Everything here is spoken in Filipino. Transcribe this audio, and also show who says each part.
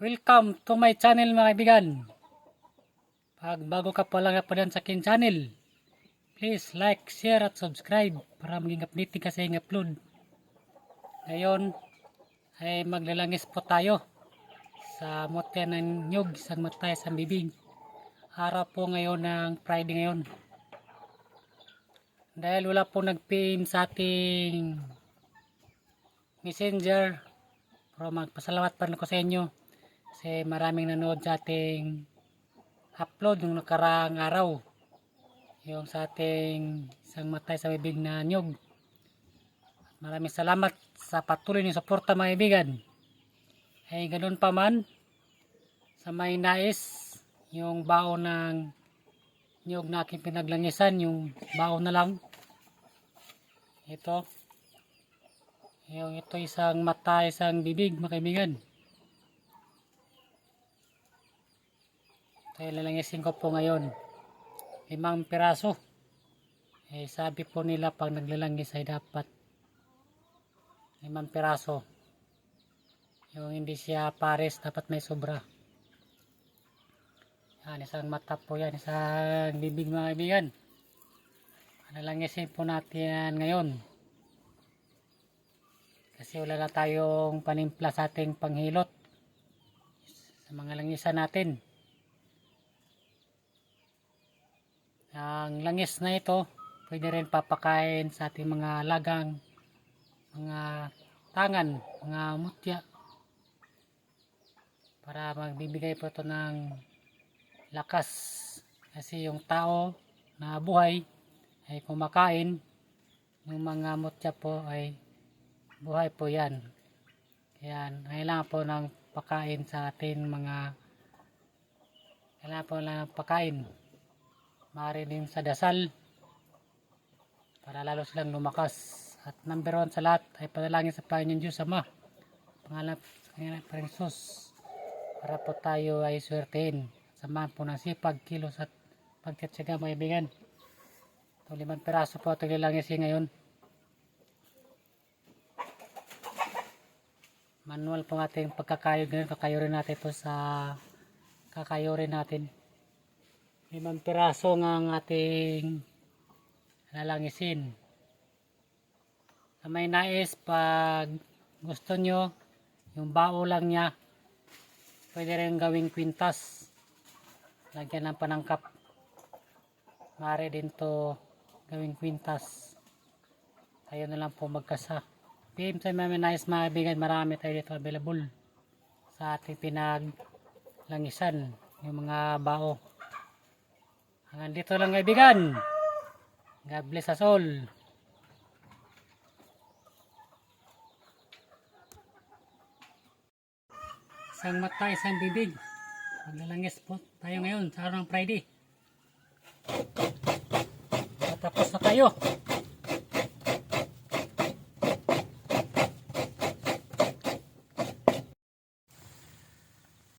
Speaker 1: Welcome to my channel mga kaibigan. Pag bago ka pa lang na pa sa akin channel, please like, share at subscribe para maging update ka sa upload. Ngayon ay maglalangis po tayo sa mutya ng nyug, isang matay sa bibig. Araw po ngayon ng Friday ngayon. Dahil wala po nag-PM sa ating messenger, pero magpasalamat pa rin ako sa inyo kasi maraming nanood sa ating upload yung nakaraang araw. Yung sa ating isang matay sa bibig na nyog maraming salamat sa patuloy ng suporta mga kaibigan. Ay ganun pa man sa may nais yung baon ng nyog na aking pinaglangisan yung baon na lang. Ito. Yung ito isang mata isang bibig mga kaibigan Kaya lalangisin ko po ngayon. Limang piraso. Eh, sabi po nila pag naglalangis ay dapat limang piraso. Yung hindi siya pares, dapat may sobra. Yan, isang mata po yan, isang bibig mga kaibigan. Lalangisin po natin ngayon. Kasi wala na tayong panimpla sa ating panghilot. Sa mga langisan natin. Ang langis na ito, pwede rin papakain sa ating mga lagang, mga tangan, mga mutya. Para magbibigay po ito ng lakas. Kasi yung tao na buhay ay kumakain, yung mga mutya po ay buhay po yan. Kaya kailangan po ng pakain sa ating mga kailangan po lang ng pakain maaari din sa dasal para lalo silang lumakas. At number one sa lahat ay panalangin sa Panginoon Diyos Ama. Pangalan sa Panginoon para po tayo ay swertein samahan po ng sipag, kilos at pagkatsaga mga ibigan ito limang peraso po ito nilangis ngayon. Manual po ating pagkakayo ngayon. Kakayo rin natin ito sa kakayo rin natin limang piraso nga ang ating lalangisin. Sa may nais, pag gusto nyo, yung bao lang niya, pwede rin gawing kwintas. Lagyan ng panangkap. Mari din to gawing kwintas. Tayo na lang po magkasa. PM sa mga nais mga kaibigan, marami tayo dito available sa ating pinaglangisan, yung mga bao. Hanggang dito lang kaibigan. God bless us all. Isang mata, isang bibig. Maglalangis po tayo ngayon sa araw ng Friday. Tapos na tayo.